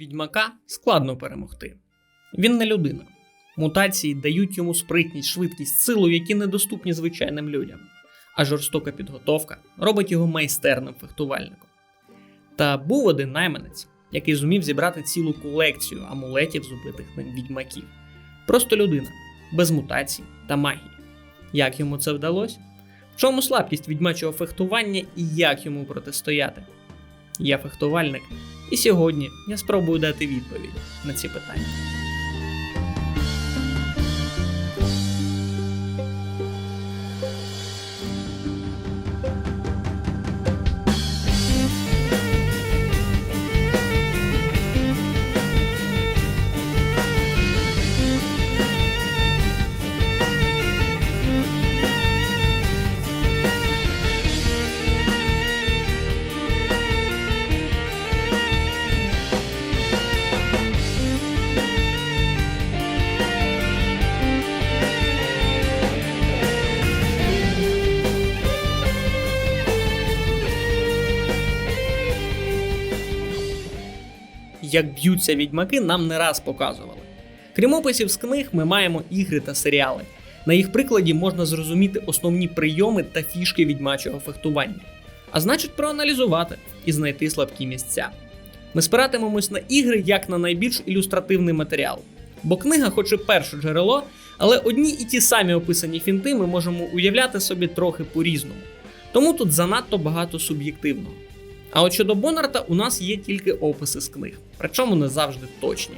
Відьмака складно перемогти. Він не людина. Мутації дають йому спритність, швидкість, силу, які недоступні звичайним людям. А жорстока підготовка робить його майстерним фехтувальником. Та був один найманець, який зумів зібрати цілу колекцію амулетів з убитих ним відьмаків. Просто людина, без мутацій та магії. Як йому це вдалося? В чому слабкість відьмачого фехтування і як йому протистояти? Я фехтувальник, і сьогодні я спробую дати відповідь на ці питання. Як б'ються відьмаки, нам не раз показували. Крім описів з книг, ми маємо ігри та серіали. На їх прикладі можна зрозуміти основні прийоми та фішки відьмачого фехтування, а значить, проаналізувати і знайти слабкі місця. Ми спиратимемось на ігри як на найбільш ілюстративний матеріал, бо книга, хоч і перше джерело, але одні і ті самі описані фінти ми можемо уявляти собі трохи по-різному. Тому тут занадто багато суб'єктивного. А от щодо Бонарта, у нас є тільки описи з книг, причому не завжди точні.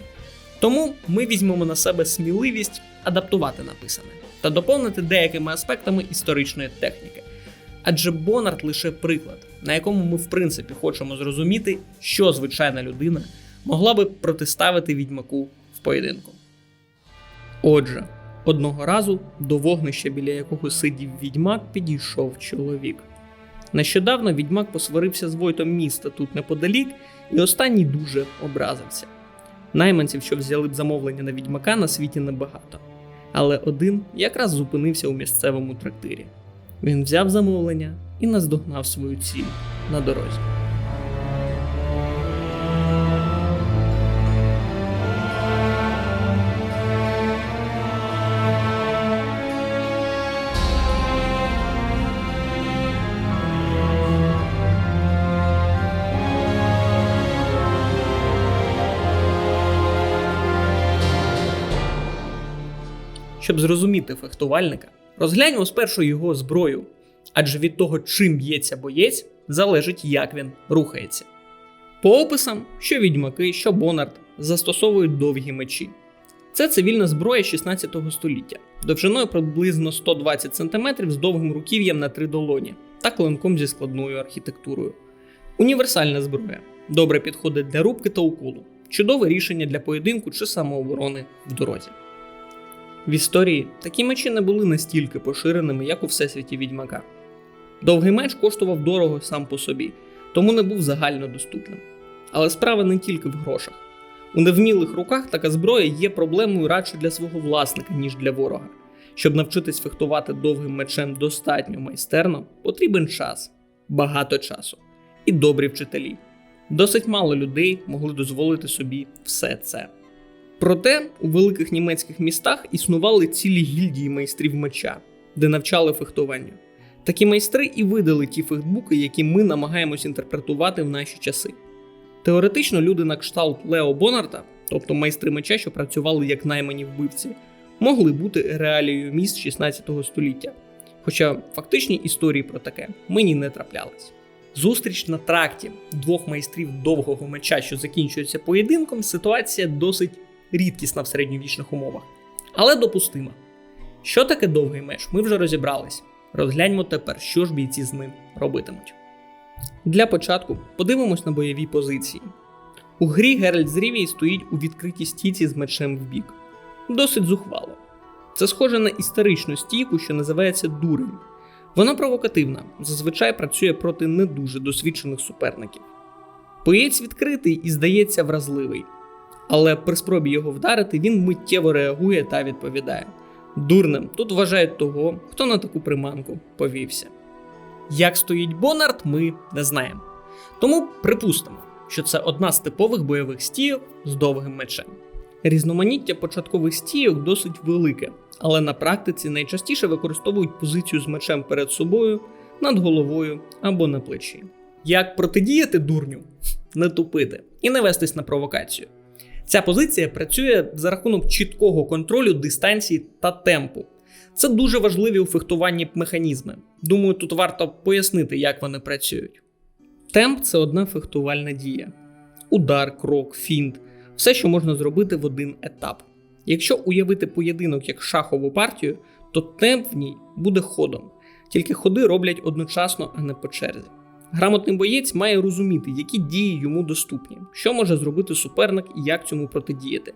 Тому ми візьмемо на себе сміливість адаптувати написане та доповнити деякими аспектами історичної техніки. Адже Бонарт лише приклад, на якому ми в принципі хочемо зрозуміти, що звичайна людина могла би протиставити відьмаку в поєдинку. Отже, одного разу до вогнища, біля якого сидів відьмак, підійшов чоловік. Нещодавно відьмак посварився з войтом міста тут неподалік, і останній дуже образився. Найманців, що взяли б замовлення на відьмака, на світі небагато. Але один якраз зупинився у місцевому трактирі. Він взяв замовлення і наздогнав свою ціль на дорозі. Щоб зрозуміти фехтувальника, розгляньмо спершу його зброю, адже від того, чим б'ється боєць, залежить, як він рухається. По описам, що відьмаки, що Бонард застосовують довгі мечі. Це цивільна зброя 16 століття, довжиною приблизно 120 см з довгим руків'ям на три долоні та клинком зі складною архітектурою. Універсальна зброя добре підходить для рубки та уколу, чудове рішення для поєдинку чи самооборони в дорозі. В історії такі мечі не були настільки поширеними, як у всесвіті відьмака. Довгий меч коштував дорого сам по собі, тому не був загально доступним. Але справа не тільки в грошах. У невмілих руках така зброя є проблемою радше для свого власника, ніж для ворога. Щоб навчитись фехтувати довгим мечем достатньо майстерно, потрібен час, багато часу і добрі вчителі. Досить мало людей могли дозволити собі все це. Проте у великих німецьких містах існували цілі гільдії майстрів меча, де навчали фехтуванню. Такі майстри і видали ті фехтбуки, які ми намагаємось інтерпретувати в наші часи. Теоретично люди на кшталт Лео Бонарта, тобто майстри меча, що працювали як наймані вбивці, могли бути реалією міст 16 століття. Хоча фактичні історії про таке мені не траплялись. Зустріч на тракті двох майстрів довгого меча, що закінчується поєдинком, ситуація досить рідкісна в середньовічних умовах, але допустима. Що таке довгий меч, ми вже розібрались. Розгляньмо тепер, що ж бійці з ним робитимуть. Для початку подивимось на бойові позиції. У грі Геральт з Рівії стоїть у відкритій стійці з мечем в бік. Досить зухвало. Це схоже на історичну стійку, що називається дурень. Вона провокативна, зазвичай працює проти не дуже досвідчених суперників. Боєць відкритий і здається вразливий, але при спробі його вдарити він миттєво реагує та відповідає. Дурним тут вважають того, хто на таку приманку повівся. Як стоїть Бонард, ми не знаємо. Тому припустимо, що це одна з типових бойових стійок з довгим мечем. Різноманіття початкових стійок досить велике, але на практиці найчастіше використовують позицію з мечем перед собою, над головою або на плечі. Як протидіяти дурню? Не тупити і не вестись на провокацію. Ця позиція працює за рахунок чіткого контролю дистанції та темпу. Це дуже важливі у фехтуванні механізми. Думаю, тут варто пояснити, як вони працюють. Темп це одна фехтувальна дія: удар, крок, фінт все, що можна зробити в один етап. Якщо уявити поєдинок як шахову партію, то темп в ній буде ходом, тільки ходи роблять одночасно, а не по черзі. Грамотний боєць має розуміти, які дії йому доступні, що може зробити суперник і як цьому протидіяти.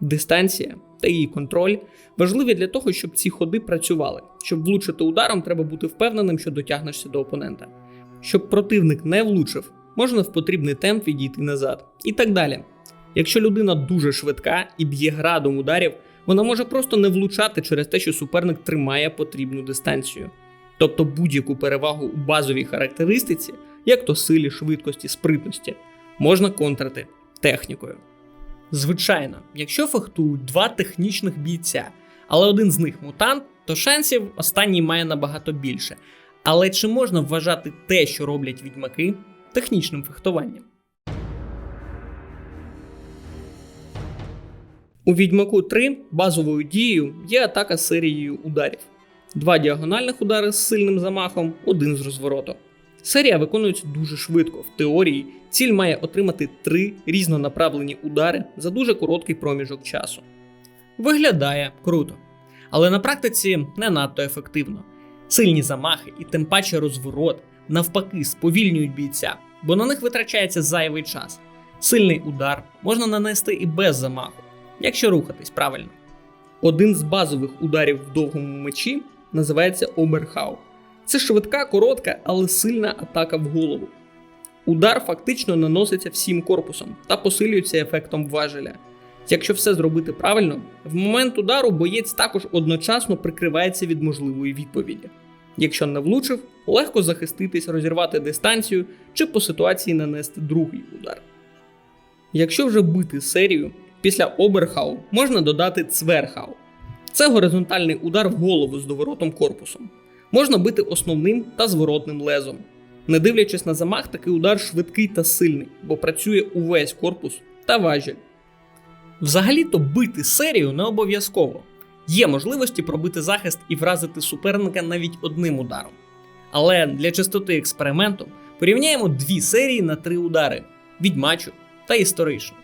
Дистанція та її контроль важливі для того, щоб ці ходи працювали. Щоб влучити ударом, треба бути впевненим, що дотягнешся до опонента. Щоб противник не влучив, можна в потрібний темп відійти назад і так далі. Якщо людина дуже швидка і б'є градом ударів, вона може просто не влучати через те, що суперник тримає потрібну дистанцію. Тобто будь-яку перевагу у базовій характеристиці, як то силі, швидкості, спритності, можна контрити технікою. Звичайно, якщо фехтують два технічних бійця, але один з них мутант, то шансів останній має набагато більше. Але чи можна вважати те, що роблять відьмаки, технічним фехтуванням? У відьмаку 3 базовою дією є атака серією ударів: два діагональних удари з сильним замахом, один з розвороту. Серія виконується дуже швидко. В теорії ціль має отримати три різнонаправлені удари за дуже короткий проміжок часу. Виглядає круто, але на практиці не надто ефективно. Сильні замахи і тим паче розворот навпаки сповільнюють бійця, бо на них витрачається зайвий час. Сильний удар можна нанести і без замаху, якщо рухатись правильно. Один з базових ударів в довгому мечі називається оберхау. Це швидка, коротка, але сильна атака в голову. Удар фактично наноситься всім корпусом та посилюється ефектом важеля. Якщо все зробити правильно, в момент удару боєць також одночасно прикривається від можливої відповіді. Якщо не влучив, легко захиститись, розірвати дистанцію чи по ситуації нанести другий удар. Якщо вже бити серію, після оберхау можна додати цверхау. Це горизонтальний удар в голову з доворотом корпусом. Можна бити основним та зворотним лезом. Не дивлячись на замах, такий удар швидкий та сильний, бо працює увесь корпус та важіль. Взагалі-то бити серію не обов'язково. Є можливості пробити захист і вразити суперника навіть одним ударом. Але для чистоти експерименту порівняємо дві серії на три удари: відьмачу та історичну.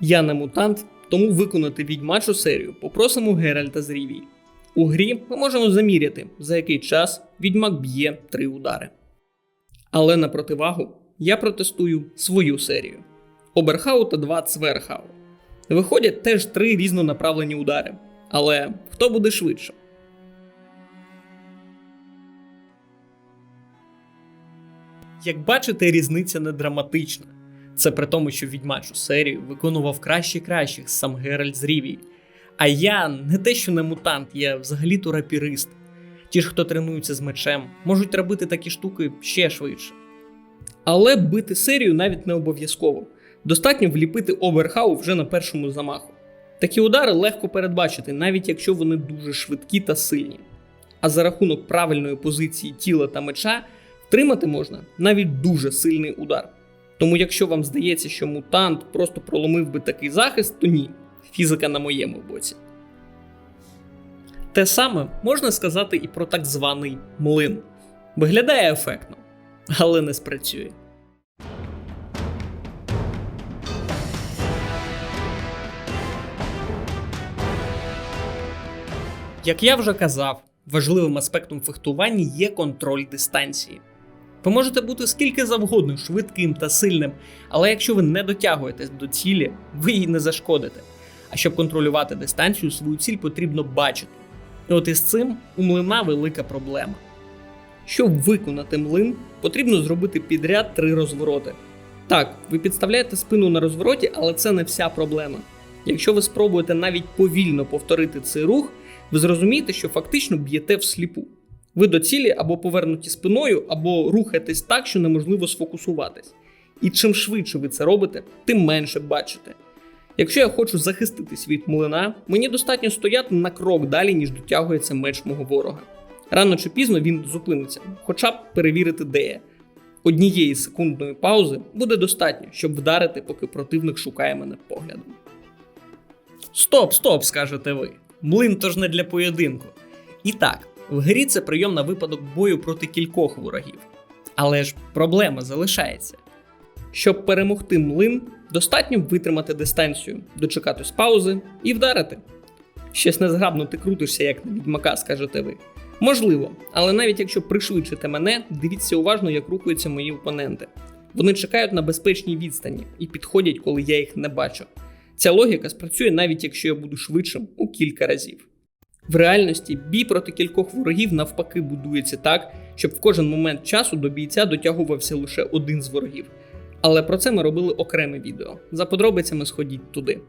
Я не мутант, тому виконати відьмачу серію попросимо Геральта з Рівій. У грі ми можемо заміряти, за який час відьмак б'є три удари. Але на противагу я протестую свою серію: Оберхау та два Цверхау. Виходять теж три різнонаправлені удари. Але хто буде швидше? Як бачите, різниця не драматична. Це при тому, що відьмачу серію виконував краще кращих сам Геральт з Рівії. А я не те, що не мутант, я взагалі-то рапірист. Ті ж, хто тренується з мечем, можуть робити такі штуки ще швидше. Але бити серію навіть не обов'язково. Достатньо вліпити оверхау вже на першому замаху. Такі удари легко передбачити, навіть якщо вони дуже швидкі та сильні. А за рахунок правильної позиції тіла та меча втримати можна навіть дуже сильний удар. Тому, якщо вам здається, що мутант просто проломив би такий захист, то ні, фізика на моєму боці. Те саме можна сказати і про так званий млин. Виглядає ефектно, але не спрацює. Як я вже казав, важливим аспектом фехтування є контроль дистанції. Ви можете бути скільки завгодно швидким та сильним, але якщо ви не дотягуєтесь до цілі, ви її не зашкодите. А щоб контролювати дистанцію, свою ціль потрібно бачити. І от із цим у млина велика проблема. Щоб виконати млин, потрібно зробити підряд три розвороти. Так, ви підставляєте спину на розвороті, але це не вся проблема. Якщо ви спробуєте навіть повільно повторити цей рух, ви зрозумієте, що фактично б'єте всліпу. Ви до цілі або повернуті спиною, або рухаєтесь так, що неможливо сфокусуватись. І чим швидше ви це робите, тим менше бачите. Якщо я хочу захиститись від млина, мені достатньо стояти на крок далі, ніж дотягується меч мого ворога. Рано чи пізно він зупиниться, хоча б перевірити, де я. Однієї секундної паузи буде достатньо, щоб вдарити, поки противник шукає мене поглядом. Стоп, стоп, скажете ви. Млин то ж не для поєдинку. І так, в грі це прийом на випадок бою проти кількох ворогів. Але ж проблема залишається. Щоб перемогти млин, достатньо витримати дистанцію, дочекатись паузи і вдарити. Щось незграбно ти крутишся, як на відьмака, скажете ви. Можливо, але навіть якщо пришвидшите мене, дивіться уважно, як рухаються мої опоненти. Вони чекають на безпечній відстані і підходять, коли я їх не бачу. Ця логіка спрацює навіть якщо я буду швидшим у кілька разів. В реальності бій проти кількох ворогів навпаки будується так, щоб в кожен момент часу до бійця дотягувався лише один з ворогів. Але про це ми робили окреме відео. За подробицями сходіть туди.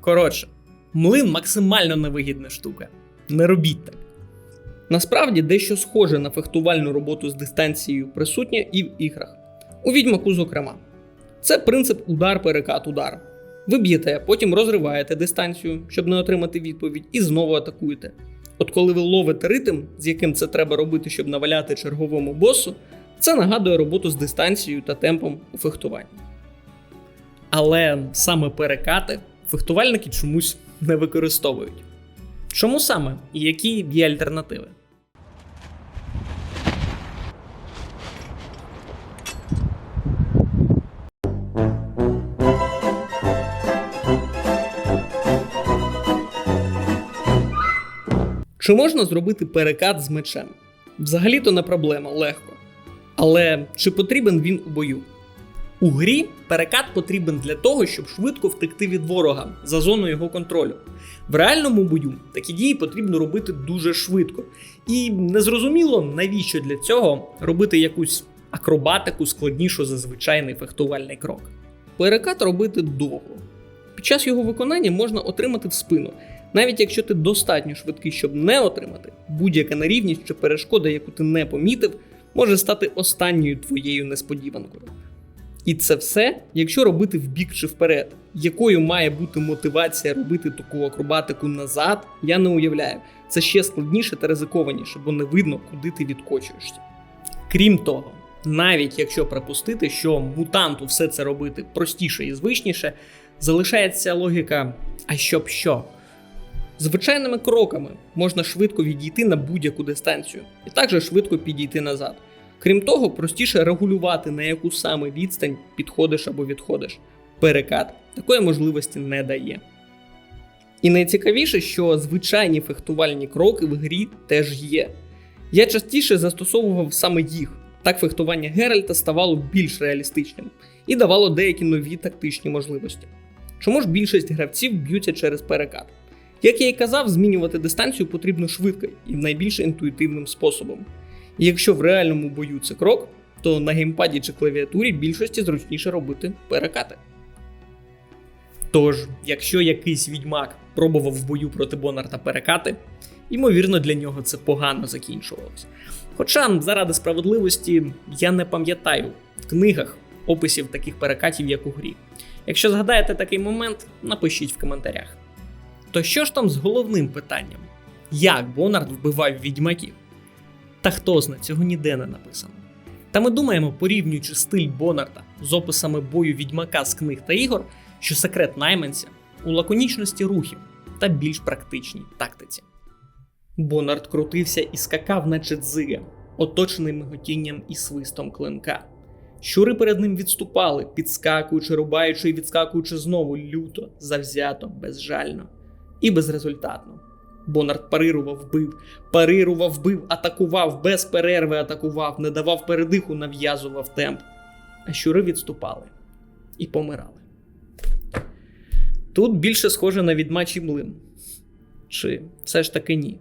Коротше, млин максимально невигідна штука. Не робіть так. Насправді дещо схоже на фехтувальну роботу з дистанцією присутнє і в іграх. У відьмаку, зокрема. Це принцип удар-перекат-удар. Ви б'єте, потім розриваєте дистанцію, щоб не отримати відповідь, і знову атакуєте. От коли ви ловите ритм, з яким це треба робити, щоб наваляти черговому босу, це нагадує роботу з дистанцією та темпом у фехтуванні. Але саме перекати фехтувальники чомусь не використовують. Чому саме і які є альтернативи? Чи можна зробити перекат з мечем? Взагалі-то не проблема, легко. Але чи потрібен він у бою? У грі перекат потрібен для того, щоб швидко втекти від ворога за зону його контролю. В реальному бою такі дії потрібно робити дуже швидко. І незрозуміло, навіщо для цього робити якусь акробатику складнішу за звичайний фехтувальний крок. Перекат робити довго. Під час його виконання можна отримати в спину, навіть якщо ти достатньо швидкий, щоб не отримати, будь-яка нерівність чи перешкода, яку ти не помітив, може стати останньою твоєю несподіванкою. І це все, якщо робити вбік чи вперед. Якою має бути мотивація робити таку акробатику назад, я не уявляю. Це ще складніше та ризикованіше, бо не видно, куди ти відкочуєшся. Крім того, навіть якщо припустити, що мутанту все це робити простіше і звичніше, залишається логіка: а щоб що? Звичайними кроками можна швидко відійти на будь-яку дистанцію і також швидко підійти назад. Крім того, простіше регулювати, на яку саме відстань підходиш або відходиш. Перекат такої можливості не дає. І найцікавіше, що звичайні фехтувальні кроки в грі теж є. Я частіше застосовував саме їх. Так фехтування Геральта ставало більш реалістичним і давало деякі нові тактичні можливості. Чому ж більшість гравців б'ються через перекат? Як я і казав, змінювати дистанцію потрібно швидко і найбільш інтуїтивним способом. І якщо в реальному бою це крок, то на геймпаді чи клавіатурі більшості зручніше робити перекати. Тож, якщо якийсь відьмак пробував в бою проти Бонарта перекати, ймовірно, для нього це погано закінчувалось. Хоча, заради справедливості, я не пам'ятаю в книгах описів таких перекатів, як у грі. Якщо згадаєте такий момент, напишіть в коментарях. То що ж там з головним питанням? Як Бонард вбивав відьмаків? Та хто зна, цього ніде не написано. Та ми думаємо, порівнюючи стиль Бонарда з описами бою відьмака з книг та ігор, що секрет найманця у лаконічності рухів та більш практичній тактиці. Бонард крутився і скакав, наче дзига, оточений миготінням і свистом клинка. Щури перед ним відступали, підскакуючи, рубаючи і відскакуючи знову люто, завзято, безжально і безрезультатно. Бонард парирував, бив, парирував, бив, атакував, без перерви атакував, не давав передиху, нав'язував темп. А щури відступали і помирали. Тут більше схоже на відмачий млин. Чи все ж таки ні?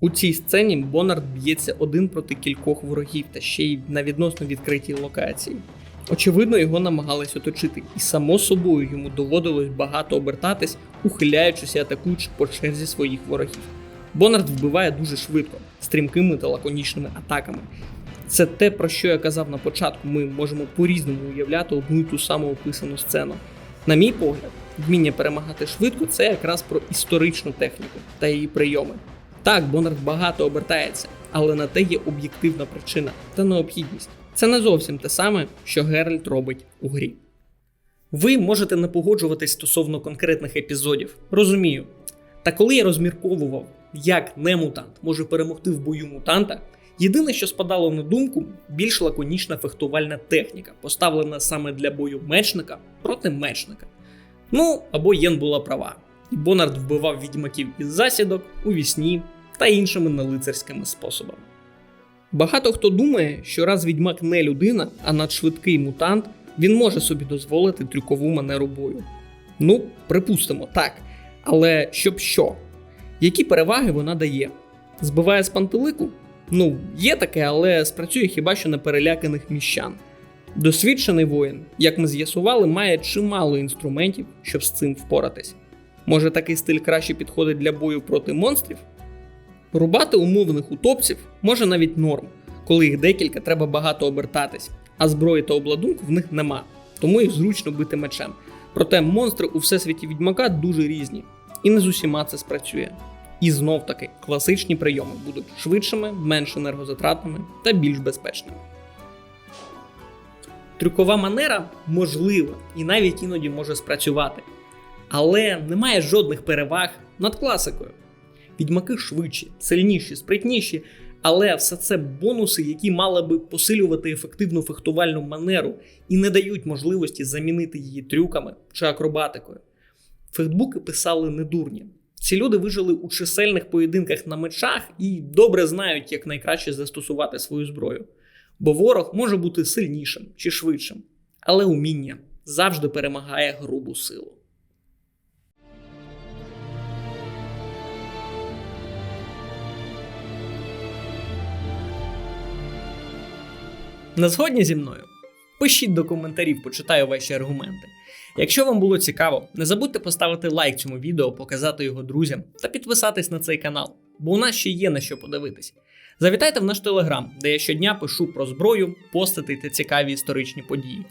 У цій сцені Бонард б'ється один проти кількох ворогів та ще й на відносно відкритій локації. Очевидно, його намагались оточити, і само собою йому доводилось багато обертатись, ухиляючись і атакуючи по черзі своїх ворогів. Бонард вбиває дуже швидко, стрімкими та лаконічними атаками. Це те, про що я казав на початку. Ми можемо по-різному уявляти одну й ту саму описану сцену. На мій погляд, вміння перемагати швидко це якраз про історичну техніку та її прийоми. Так, Бонард багато обертається, але на те є об'єктивна причина та необхідність. Це не зовсім те саме, що Геральт робить у грі. Ви можете не погоджуватись стосовно конкретних епізодів, розумію. Та коли я розмірковував, як немутант може перемогти в бою мутанта, єдине, що спадало на думку, більш лаконічна фехтувальна техніка, поставлена саме для бою мечника проти мечника. Ну, або Єн була права, і Бонард вбивав відьмаків із засідок, у вісні та іншими нелицарськими способами. Багато хто думає, що раз відьмак не людина, а надшвидкий мутант, він може собі дозволити трюкову манеру бою. Ну, припустимо, так. Але щоб що? Які переваги вона дає? Збиває з пантелику? Ну, є таке, але спрацює хіба що на переляканих міщан. Досвідчений воїн, як ми з'ясували, має чимало інструментів, щоб з цим впоратись. Може такий стиль краще підходить для бою проти монстрів? Рубати умовних утопців може навіть норм, коли їх декілька треба багато обертатись, а зброї та обладунку в них нема, тому їх зручно бити мечем. Проте монстри у всесвіті відьмака дуже різні, і не з усіма це спрацює. І знов таки класичні прийоми будуть швидшими, менш енергозатратними та більш безпечними. Трюкова манера можлива і навіть іноді може спрацювати, але немає жодних переваг над класикою. Відьмаки швидші, сильніші, спритніші, але все це бонуси, які мали би посилювати ефективну фехтувальну манеру і не дають можливості замінити її трюками чи акробатикою. Фехтбуки писали недурні. Ці люди вижили у чисельних поєдинках на мечах і добре знають, як найкраще застосувати свою зброю. Бо ворог може бути сильнішим чи швидшим, але уміння завжди перемагає грубу силу. Не згодні зі мною? Пишіть до коментарів, почитаю ваші аргументи. Якщо вам було цікаво, не забудьте поставити лайк цьому відео, показати його друзям та підписатись на цей канал, бо у нас ще є на що подивитись. Завітайте в наш телеграм, де я щодня пишу про зброю, постати та цікаві історичні події.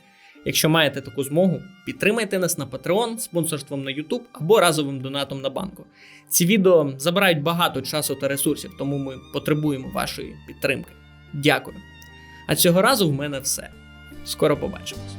Якщо маєте таку змогу, підтримайте нас на Patreon, спонсорством на YouTube або разовим донатом на банку. Ці відео забирають багато часу та ресурсів, тому ми потребуємо вашої підтримки. Дякую. А цього разу в мене все. Скоро побачимось.